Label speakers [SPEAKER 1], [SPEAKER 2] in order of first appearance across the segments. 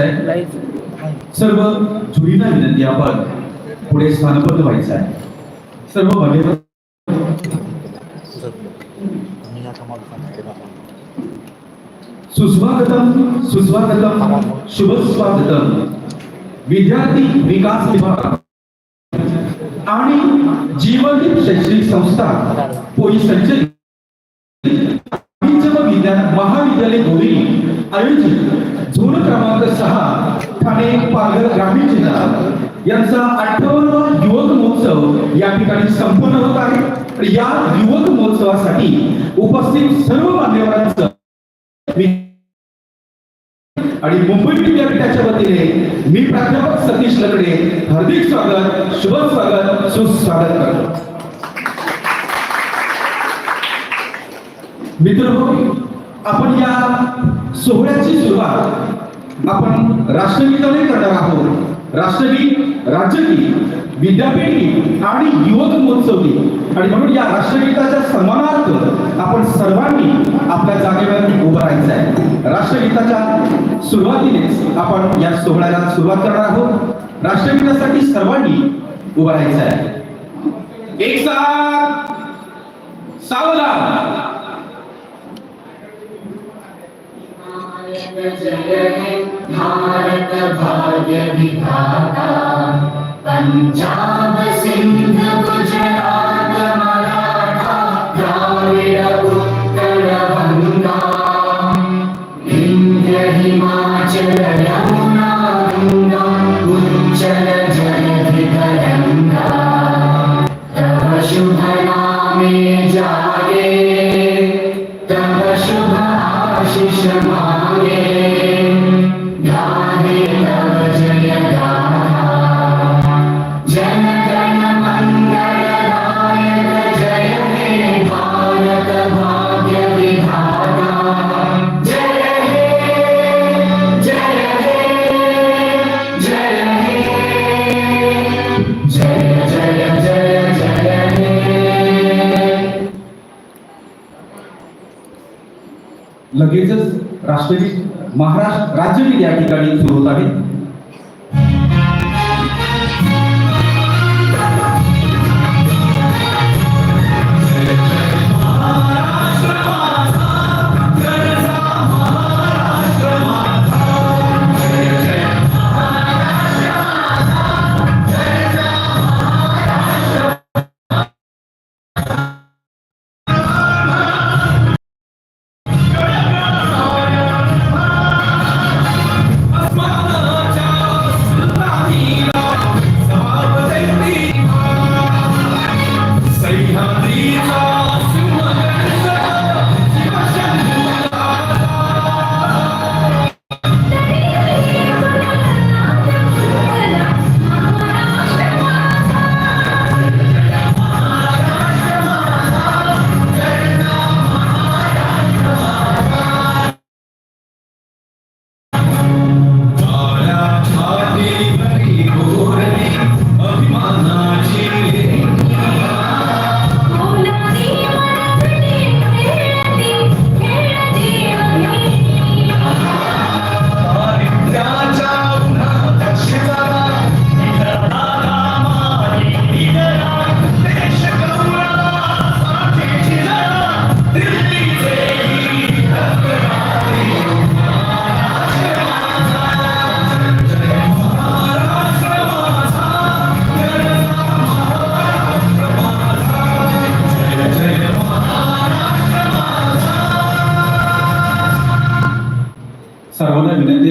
[SPEAKER 1] करायचं आहे सर्व जुरीला विनंती आपण पुढे स्थानबद्ध व्हायचं आहे. सर्व मान्यवर सुस्वागतम सुस्वागतम शुभ स्वागतम विद्यार्थी विकास विभाग आणि जीवन शैक्षणिक संस्था पोई संचलित. विज्ञान महाविद्यालय धुरी आयोजित झोन क्रमांक सहा ठाणे पालघर ग्रामीण जिल्हा. यांचा अठ्ठावन्नवा युवक महोत्सव या ठिकाणी संपन्न होत आहे. तर या युवक महोत्सवासाठी उपस्थित सर्व मान्यवरांचं आणि मुंबई विद्यापीठाच्या वतीने मी प्राध्यापक सतीश लकडे हार्दिक स्वागत शुभ स्वागत सुस्वागत करतो. मित्र आपण या सोहळ्याची सुरुवात आपण राष्ट्रगीताने करणार आहोत. राष्ट्रगीत राज्यगीत विद्यापीठ आणि युवक महोत्सव आणि म्हणून या राष्ट्रगीताच्या सन्मानार्थ आपण सर्वांनी आपल्या जागेवर उभं राहायचं आहे. राष्ट्रगीताच्या सुरुवातीनेच आपण या सोहळ्याला सुरुवात करणार आहोत. राष्ट्रगीतासाठी सर्वांनी उभं राहायचं आहे. एक साथ सावधान
[SPEAKER 2] जय हे भारत भाग्य विधाता पंजाब सिंध गुजरात।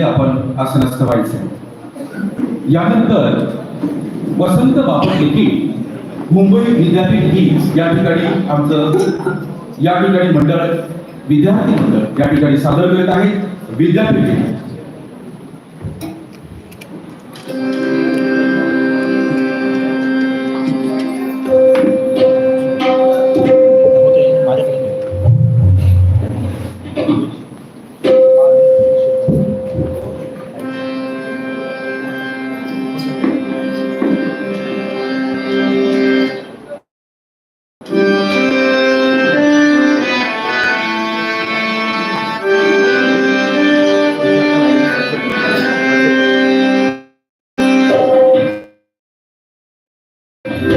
[SPEAKER 1] सर्वांना विनंती आपण आसनस्थ व्हायचं. यानंतर वसंत बापट देखील मुंबई विद्यापीठ ही या ठिकाणी आमचं या ठिकाणी मंडळ विद्यार्थी मंडळ या ठिकाणी सादर करत आहेत. विद्यापीठ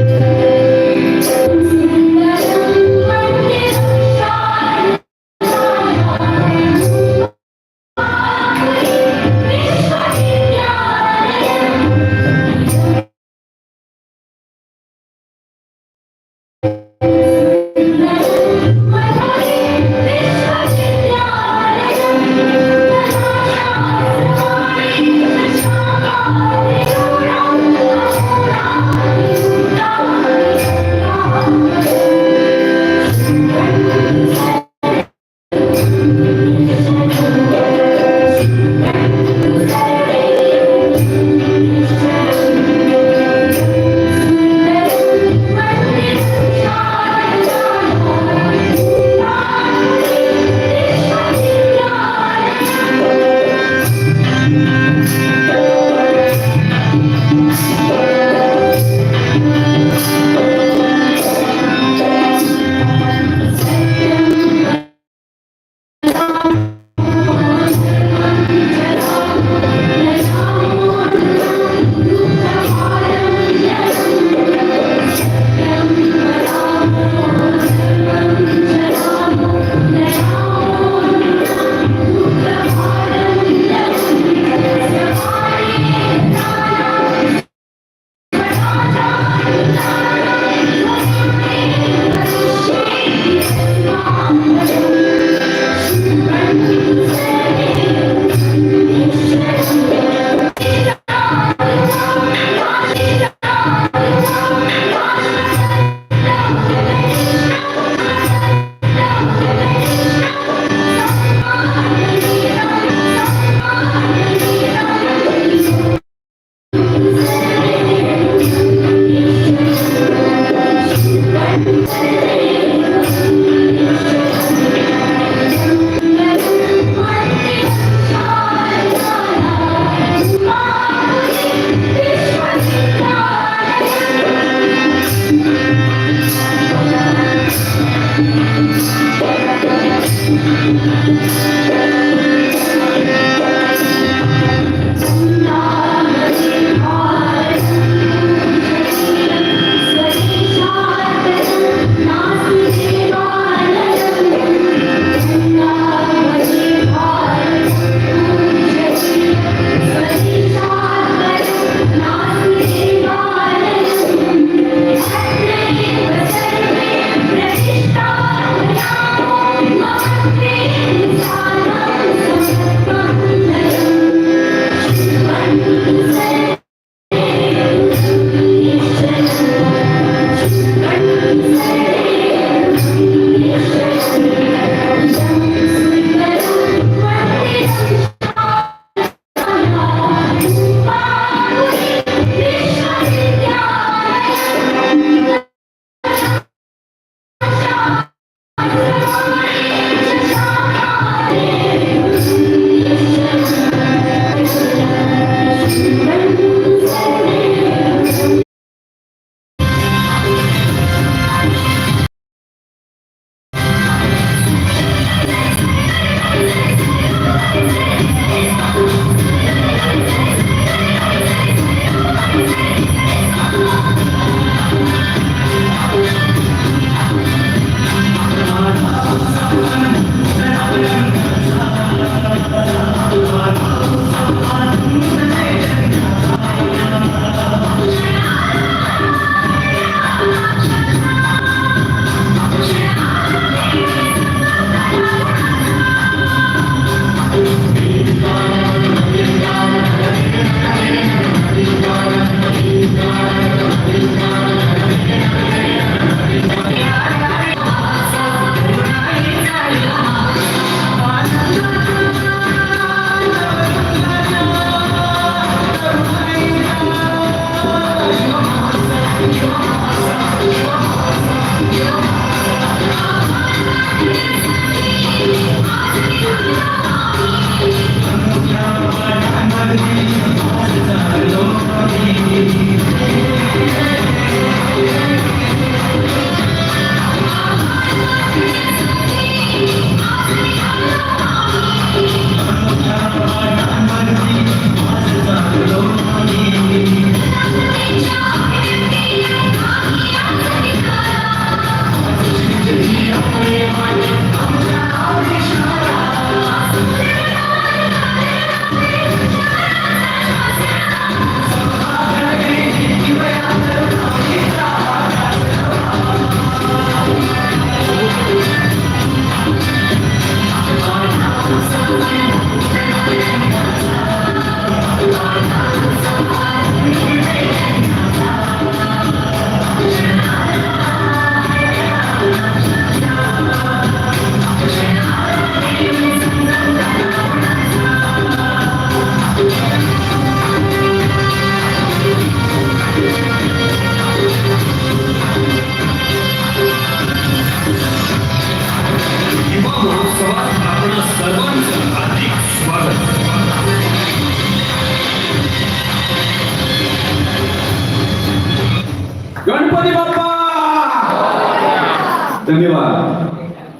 [SPEAKER 1] Thank you.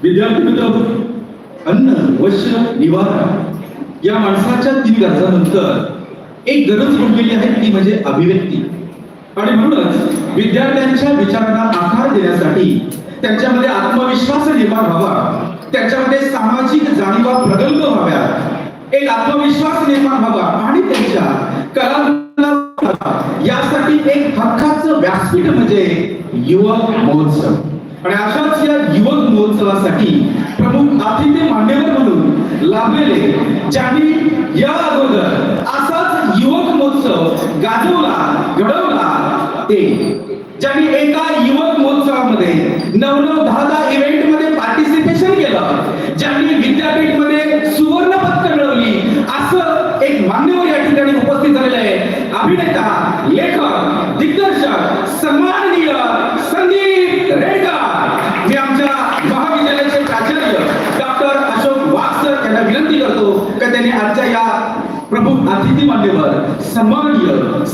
[SPEAKER 1] विद्यार्थी मित्र अन्न वस्त्र निवारा या माणसाच्या तीन गरजानंतर एक गरज उरलेली आहे ती म्हणजे अभिव्यक्ती. आणि म्हणूनच विद्यार्थ्यांच्या विचारांना आकार देण्यासाठी त्यांच्यामध्ये आत्मविश्वास निर्माण व्हावा त्यांच्यामध्ये सामाजिक जाणीवा प्रगल्भ व्हाव्या एक आत्मविश्वास निर्माण व्हावा आणि त्यांच्या कला यासाठी एक हक्काचं व्यासपीठ म्हणजे युवक महोत्सव. आणि अशाच या युवक महोत्सवासाठी प्रमुख अतिथी मान्यवर म्हणून लाभलेले ज्यांनी या अगोदर असाच युवक महोत्सव गाजवला घडवला ते ज्यांनी एका युवक महोत्सवामध्ये नव नव दहा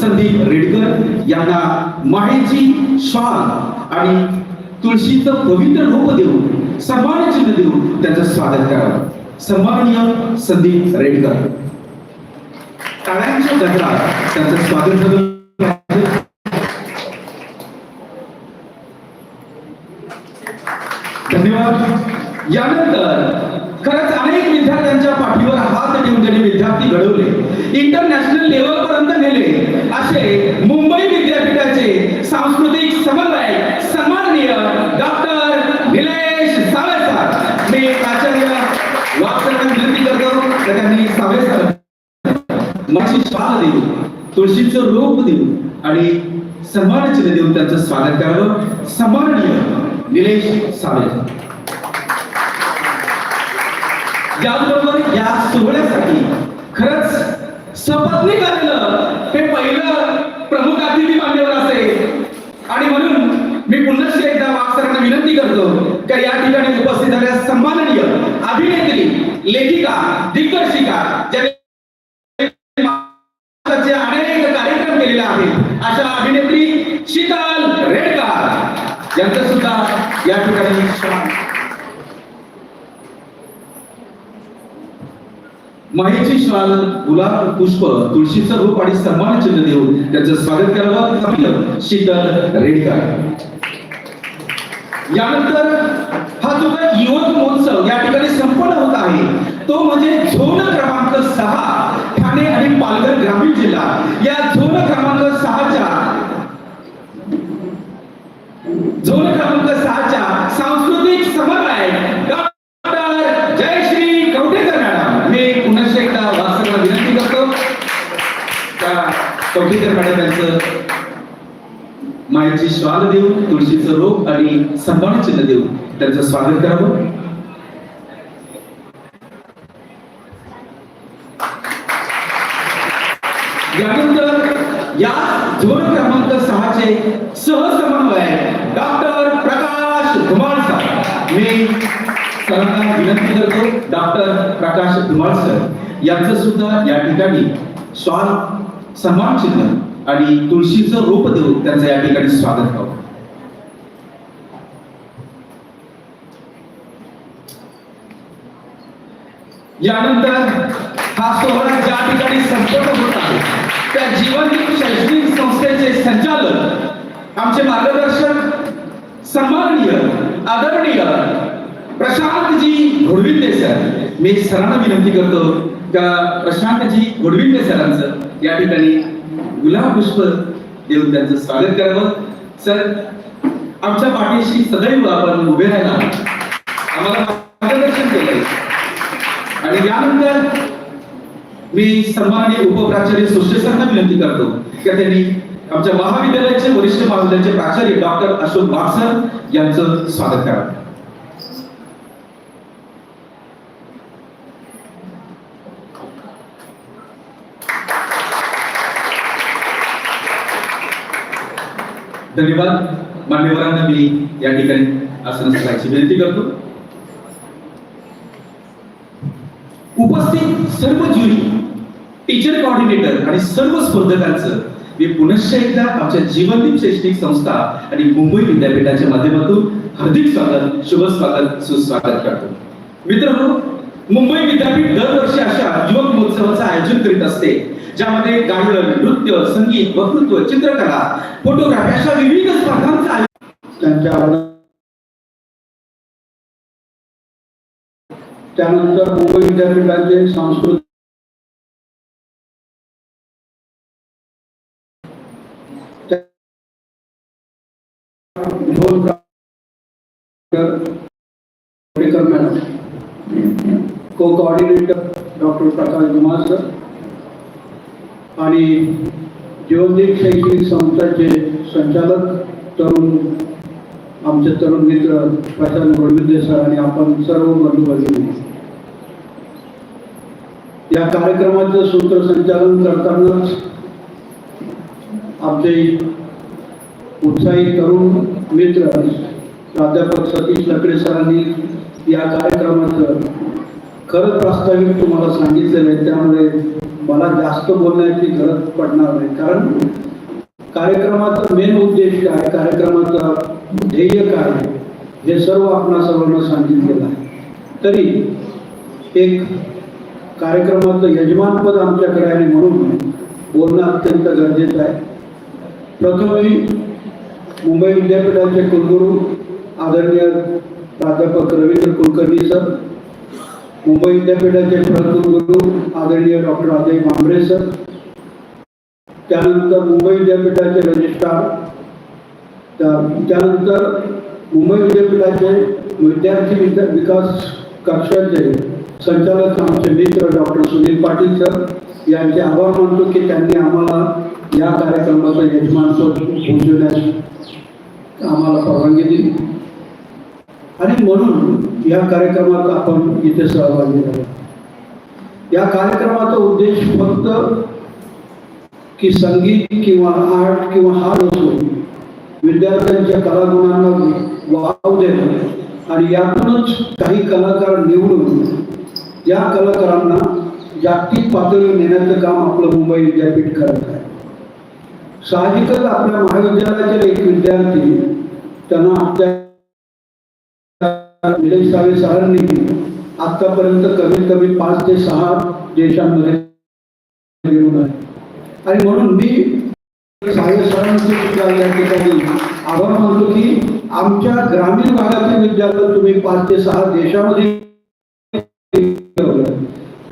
[SPEAKER 1] संदीप रेडकर यांना माहेची श्वान आणि तुळशीचं पवित्र रूप देऊन सन्मान चिन्ह देऊन त्यांचं स्वागत करावं सन्माननीय संदीप रेडकर. टाळ्यांच्या गजरात त्यांचं स्वागत झालं धन्यवाद यानंतर खरंच अनेक विद्यार्थ्यांच्या पाठीवर हात ठेवून त्यांनी विद्यार्थी घडवले. इंटरनॅशनल लेवल पर्यंत नेले. असे मुंबई विद्यापीठाचे सांस्कृतिक समन्वय सन्माननीय डॉक्टर निलेश सावे मी प्राचार्य वाचकांना विनंती करतो तर त्यांनी सावे माझी श्वास देऊ तुळशीचं रोप देऊ आणि सन्मान चिन्ह देऊन त्यांचं स्वागत करावं. सन्माननीय निलेश सावे याचबरोबर या सोहळ्यासाठी खरंच सपत्नीक आलेलं हे पहिलं प्रमुख अतिथी मान्यवर असेल. आणि म्हणून मी पुन्हा एकदा वाकसरांना विनंती करतो की या ठिकाणी उपस्थित झालेल्या सन्माननीय अभिनेत्री लेखिका दिग्दर्शिका ज्यांनी अनेक कार्यक्रम केलेले आहेत अशा अभिनेत्री शीतल रेडकर. यांचं सुद्धा या ठिकाणी माहीची श्वाल गुलाब पुष्प तुळशीचं रूप आणि सन्मान चिन्ह देऊन त्यांचं स्वागत करावं. सांगितलं शीतल रेडकर. यानंतर हा जो काही युवक महोत्सव या ठिकाणी संपन्न होत आहे तो म्हणजे झोन क्रमांक सहा ठाणे आणि पालघर ग्रामीण जिल्हा. या झोन क्रमांक सहाच्या झोन क्रमांक सहाच्या सांस्कृतिक समन्वय कवठेकर मॅडम यांचं मायेची श्वाल देऊन तुळशीचं रोप आणि सन्मान चिन्ह देऊन त्यांचं स्वागत करावं. यानंतर या धोरण क्रमांक सहाचे सहसमन्वय डॉक्टर प्रकाश धुमाळ सर. मी सरांना विनंती करतो डॉक्टर प्रकाश धुमाळ सर यांचं सुद्धा या ठिकाणी श्वाल सन्मान चिन्ह आणि तुळशीचं रूप देऊन त्यांचं या ठिकाणी स्वागत करावं यानंतर हा सोहळा ज्या ठिकाणी संपन्न होत आहे त्या जीवन शैक्षणिक संस्थेचे संचालक आमचे मार्गदर्शक सन्माननीय आदरणीय प्रशांतजी घोडविंदे सर. मी सरांना विनंती करतो का प्रशांतजी घोडविंदे सरांचं या ठिकाणी गुलाब पुष्प देऊन त्यांचं स्वागत करावं. सर आमच्या पाठीशी सदैव आपण उभे राहिला आम्हाला मार्गदर्शन केलंय आणि यानंतर मी सन्माननीय उपप्राचार्य सुश्री सरांना विनंती करतो की त्यांनी आमच्या महाविद्यालयाचे वरिष्ठ महाविद्यालयाचे प्राचार्य डॉक्टर अशोक बागसर यांचं स्वागत करावं. धन्यवाद मान्यवरांना मी या ठिकाणी आसन करायची विनंती करतो. उपस्थित सर्व ज्युरी टीचर कॉर्डिनेटर आणि सर्व स्पर्धकांचं मी पुनश्च एकदा आमच्या जीवनदीप शैक्षणिक संस्था आणि मुंबई विद्यापीठाच्या माध्यमातून हार्दिक स्वागत शुभ स्वागत सुस्वागत करतो. मित्रांनो मुंबई विद्यापीठ दरवर्षी अशा युवक महोत्सवाचं आयोजन करीत असते. ज्यामध्ये गायन नृत्य, संगीत, वक्तृत्व, चित्रकला फोटोग्राफी अशा विविध स्पर्धांचं आयोजन
[SPEAKER 3] त्यानंतर मुंबई विद्यापीठाचे सांस्कृतिक co coordinator doctor Prakash Dhumal sir आणि जीवनदीप शैक्षणिक संस्थाचे संचालक तरुण आमचे तरुण मित्र प्रशांत गोडविंदे सर आणि आपण सर्व बंधुभगिनी या कार्यक्रमाचं सूत्रसंचालन करतानाच आमचे उत्साही तरुण मित्र प्राध्यापक सतीश लकडे सरांनी या कार्यक्रमाचं खरं प्रास्ताविक तुम्हाला सांगितलेलं आहे. त्यामुळे मला जास्त बोलण्याची गरज पडणार नाही. कारण कार्यक्रमाचा मेन उद्देश काय? कार्यक्रमाचा ध्येय काय हे सर्व आपणा सर्वांना सांगितलेलं आहे. तरी एक कार्यक्रमाचं यजमानपद आमच्याकडे आहे म्हणून बोलणं अत्यंत गरजेचं आहे. प्रथम मी मुंबई विद्यापीठाचे कुलगुरू आदरणीय प्राध्यापक रवींद्र कुलकर्णी सर मुंबई विद्यापीठाचे प्रकुलगुरू आदरणीय डॉक्टर अजय भांबरे सर त्यानंतर मुंबई विद्यापीठाचे रजिस्ट्रार त्यानंतर मुंबई विद्यापीठाचे विद्यार्थी विद्या विकास कक्षाचे संचालक आमचे मित्र डॉक्टर सुनील पाटील सर यांचे आभार मानतो की त्यांनी आम्हाला या कार्यक्रमाचं यजमानत्व पोहोचवण्यास आम्हाला परवानगी दिली. आणि म्हणून या कार्यक्रमात आपण इथे सहभागी झालो या कार्यक्रमाचा उद्देश फक्त की संगीत किंवा आर्ट किंवा हार असून विद्यार्थ्यांच्या कलागुणांना वाव देणं आणि यातूनच काही कलाकार निवडून या कलाकारांना जागतिक पातळीवर नेण्याचं काम आपलं मुंबई विद्यापीठ करत आहे. साहजिकच आपल्या महाविद्यालयाचे एक विद्यार्थी त्यांना आपल्या निलेश सावे आतापर्यंत कमीत कमी पाच ते सहा देशांमध्ये घेऊन आहे आणि म्हणून मी साहेब सरांचे सुद्धा या ठिकाणी आभार मानतो की आमच्या ग्रामीण भागातील विद्यार्थी तुम्ही पाच ते सहा देशामध्ये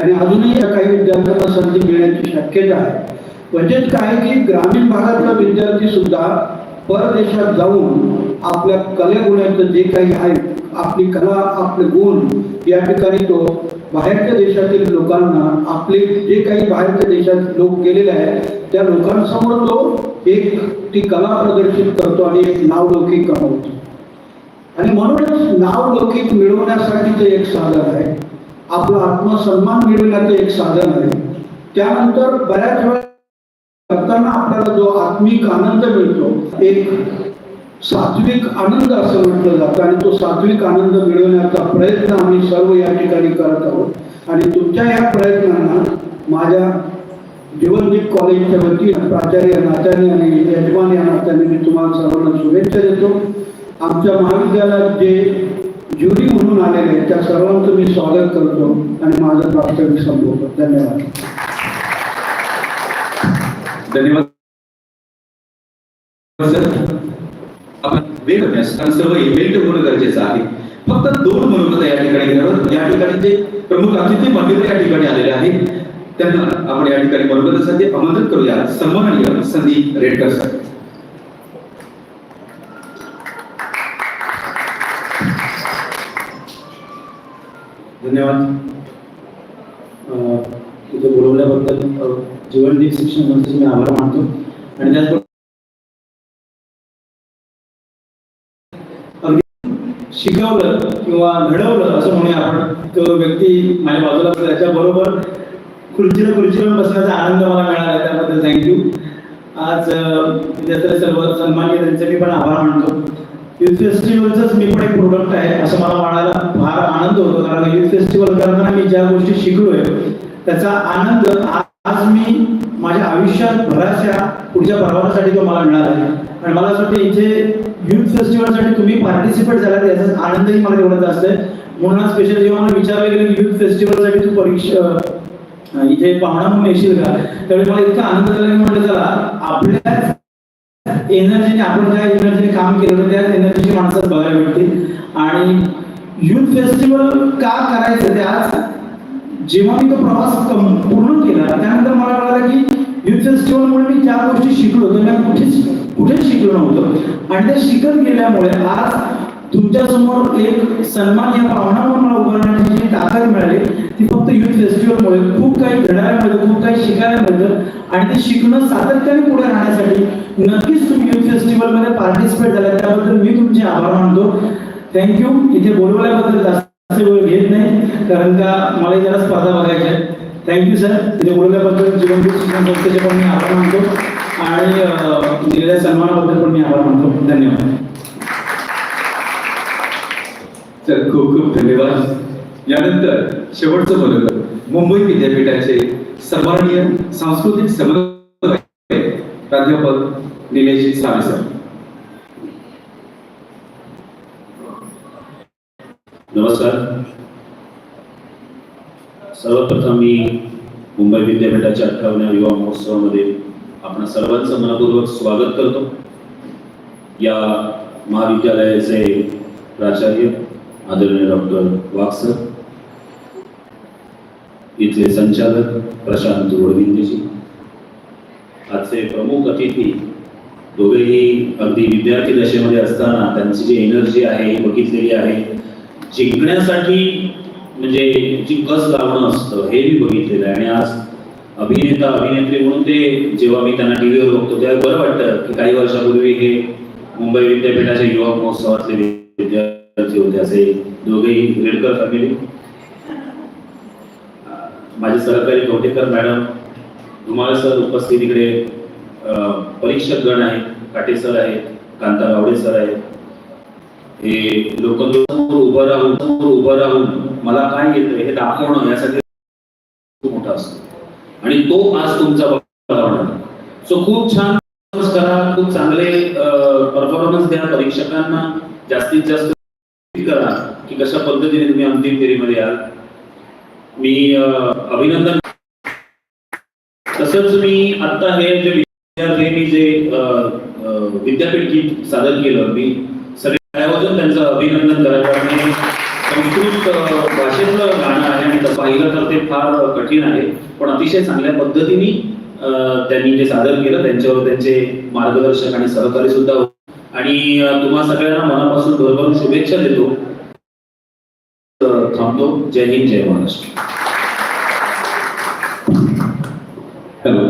[SPEAKER 3] आणि अजूनही या काही विद्यार्थ्यांना संधी मिळण्याची शक्यता आहे म्हणजेच काय की ग्रामीण भागातला विद्यार्थी सुद्धा परदेशात जाऊन आपल्या कलेगुणाचं जे काही आहे आपली कला आपले गुण या ठिकाणी तो बाहेरच्या देशातील लोकांना आपले जे काही बाहेरच्या देशात लोक गेलेले आहेत त्या लोकांसमोर तो एक ती कला प्रदर्शित करतो आणि एक नावलौकिक कमवतो. आणि म्हणूनच नावलौकिक मिळवण्यासाठीचं एक साधन आहे. आपला आत्मसन्मान मिळवण्याचं एक साधन आहे. त्यानंतर बऱ्याच वेळा करताना आपल्याला जो आत्मिक आनंद मिळतो एक सात्विक आनंद असं म्हटलं जातं आणि तो सात्विक आनंद मिळवण्याचा प्रयत्न आम्ही सर्व या ठिकाणी करत आहोत. आणि तुमच्या या प्रयत्नांना माझ्या जीवनदीप कॉलेजच्या वतीने प्राचार्य नात्याने आणि यजमान या नात्याने मी तुम्हाला सर्वांना शुभेच्छा देतो. आमच्या महाविद्यालयात जे ज्युरी म्हणून आलेले आहेत त्या सर्वांचं मी स्वागत करतो आणि माझं प्रास्ताविक संपवतो. धन्यवाद.
[SPEAKER 1] धन्यवाद. आपण वेळ करण्यास सर्व इव्हेंट होणं गरजेचं आहे. फक्त दोन मनोगत या ठिकाणी या ठिकाणी ते प्रमुख अतिथी मंदिर या ठिकाणी आलेले आहेत त्यांना आपण या ठिकाणी मनोगतासाठी आमंत्रित करूया. सन्माननीय संदीप रेडकर सर.
[SPEAKER 4] धन्यवाद. अं, बोलवल्याबद्दल जीवनदीप शिक्षण संस्थेचे मी आभार मानतो. आणि त्याचबरोबर अगदी शिकवलं किंवा घडवलं असं म्हणूया आपण तो व्यक्ती माझ्या बाजूला त्याच्या त्याच्याबरोबर खुर्चीवर खुर्चीवर बसण्याचा आनंद मला मिळाला त्याबद्दल थँक्यू आज अं, सर्व सन्मान्य त्यांचे मी पण आभार मानतो. युथ फेस्टिवलचंच मी पण एक प्रोडक्ट आहे असं मला म्हणायला फार आनंद होतो कारण युथ फेस्टिवल करताना मी ज्या गोष्टी शिकलोय त्याचा आनंद आज मी माझ्या आयुष्यात बऱ्याचशा पुढच्या प्रवासासाठी तो मला मिळाला आहे. आणि मला असं वाटतं इथे युथ फेस्टिवलसाठी तुम्ही पार्टिसिपेट झाला याचा आनंदही मला तेवढा जास्त आहे. म्हणून स्पेशल जेव्हा मला विचारलं गेलं युथ फेस्टिवलसाठी तू परीक्षा इथे पाहुणा म्हणून येशील का? त्यावेळी मला इतका आनंद झाला म्हटलं चला आपल्या एनर्जीने आपण ज्या एनर्जीने काम केलं त्या त्याच एनर्जीची माणसं बघायला भेटतील. आणि युथ फेस्टिवल का करायचं? ते आज जेव्हा मी तो प्रवास पूर्ण केला त्यानंतर मला कळालं की युथ फेस्टिवलमुळे मी ज्या गोष्टी शिकलो त्या मी कुठेच कुठे शिकलो नव्हतो. आणि ते शिकत गेल्यामुळे आज तुमच्यासमोर एक सन्मान पाहुणा म्हणून मला उभं राहण्याची जी ताकद मिळाली ती फक्त युथ फेस्टिवलमुळे. खूप काही घडायला मिळतं खूप काही शिकायला मिळतं आणि ते शिकणं सातत्याने पुढे राहण्यासाठी नक्कीच तुम्ही युथ फेस्टिवलमध्ये पार्टिसिपेट झाला. त्याबद्दल मी तुमचे आभार मानतो. थँक्यू इथे बोलवल्याबद्दल जास्त वेळ घेत नाही कारण का मला जरा स्पर्धा बघायच्या थँक्यू सर इथे बोलवल्याबद्दल जीवन संस्थेचे पण मी आभार मानतो. आणि दिलेल्या सन्मानाबद्दल पण मी आभार मानतो. धन्यवाद.
[SPEAKER 1] तर खूप खूप धन्यवाद. यानंतर शेवटचं बोललं मुंबई विद्यापीठाचे सर्वांगीय सांस्कृतिक समन्वय प्राध्यापक निलेश सावे सर.
[SPEAKER 5] नमस्कार. सर्वप्रथम मी मुंबई विद्यापीठाच्या अठराव्या युवा महोत्सवामध्ये आपण सर्वांचं मनपूर्वक स्वागत करतो. या महाविद्यालयाचे प्राचार्य आदरणीय डॉक्टर वाक्सर इथले संचालक प्रशांत वडविंदेजी आजचे प्रमुख अतिथी दोघेही अगदी विद्यार्थी दशेमध्ये असताना त्यांची जी एनर्जी आहे ही बघितलेली आहे जिंकण्यासाठी म्हणजे जी कस लावणं असतं हे मी बघितलेलं आहे. आणि आज अभिनेता अभिनेत्री म्हणून ते जेव्हा मी त्यांना टीव्हीवर बघतो तेव्हा बरं वाटतं की काही वर्षापूर्वी हे मुंबई विद्यापीठाच्या युवा महोत्सवातले विद्यार्थी होते असे दोघेही रेडकर फॅमिली माझे सहकारी कवटेकर मॅडम धुमाळ सर उपस्थित इकडे परीक्षक गण आहेत काटे सर आहेत कांता गावडे सर आहेत. हे लोक उभं राहून उभं राहून मला काय येतं हे दाखवणं यासाठी खूप मोठा असतो. आणि तो आज तुमचा सो खूप छान करा खूप चांगले परफॉर्मन्स द्या. परीक्षकांना जास्तीत जास्त करा की कशा पद्धतीने तुम्ही अंतिम फेरीमध्ये याल. मी अभिनंदन तसंच मी आता हे जे विद्यार्थी मी जे विद्यापीठ गीत सादर केलं मी सगळे आयोजन त्यांचं अभिनंदन करायचं आणि संस्कृत भाषेतलं गाणं आहे आणि पाहिलं तर ते फार कठीण आहे. पण अतिशय चांगल्या पद्धतीने त्यांनी जे सादर केलं त्यांच्यावर त्यांचे मार्गदर्शक आणि सहकारी सुद्धा होते. आणि तुम्हा सगळ्यांना मनापासून भरभरून शुभेच्छा देतो. थांबतो. जय हिंद जय महाराष्ट्र.
[SPEAKER 1] हॅलो.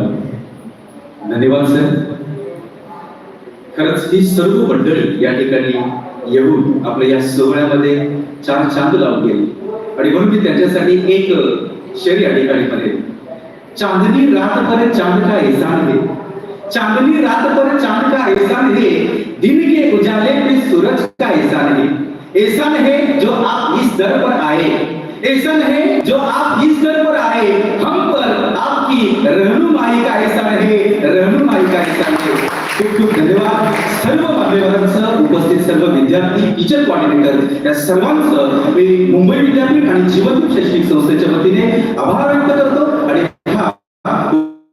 [SPEAKER 1] धन्यवाद सर. खरंच ही सर्व मंडळी या ठिकाणी येऊन आपल्या या सोहळ्यामध्ये चार चाँद लावून आणि म्हणून मी त्यांच्यासाठी एक शेर या ठिकाणी म्हणेन चांदनी रात पर चाँद का एहसान है? चांदनी रात पर चाँद का एहसान है? दिन के उजाले में सूरज का एहसान है। एहसान है जो आप इस दर पर आए। एहसान है जो आप इस दर पर आए। हम पर आपकी रहनुमाई का एहसान है। रहनुमाई का एहसान है। खूप खूप धन्यवाद. सर्व मान्यवरांचं उपस्थित सर्व विद्यार्थी टीचर कॉर्डिनेटर या सर्वांचं मी मुंबई विद्यापीठ आणि जीवन शैक्षणिक संस्थेच्या वतीने आभार व्यक्त करतो आणि हा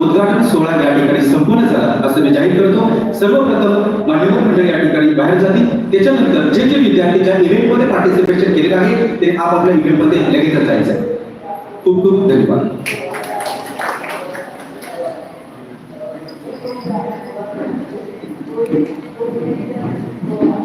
[SPEAKER 1] उद्घाटन सोहळा या ठिकाणी संपूर्ण झाला असं मी जाहीर करतो. सर्वप्रथम मान्यवर मंडळी या ठिकाणी बाहेर जातील त्याच्यानंतर जे जे विद्यार्थी ज्या इव्हेंटमध्ये पार्टिसिपेशन केलेलं आहे ते आपापल्या इव्हेंटमध्ये लगेचच जायचं आहे. खूप खूप धन्यवाद. Thank you.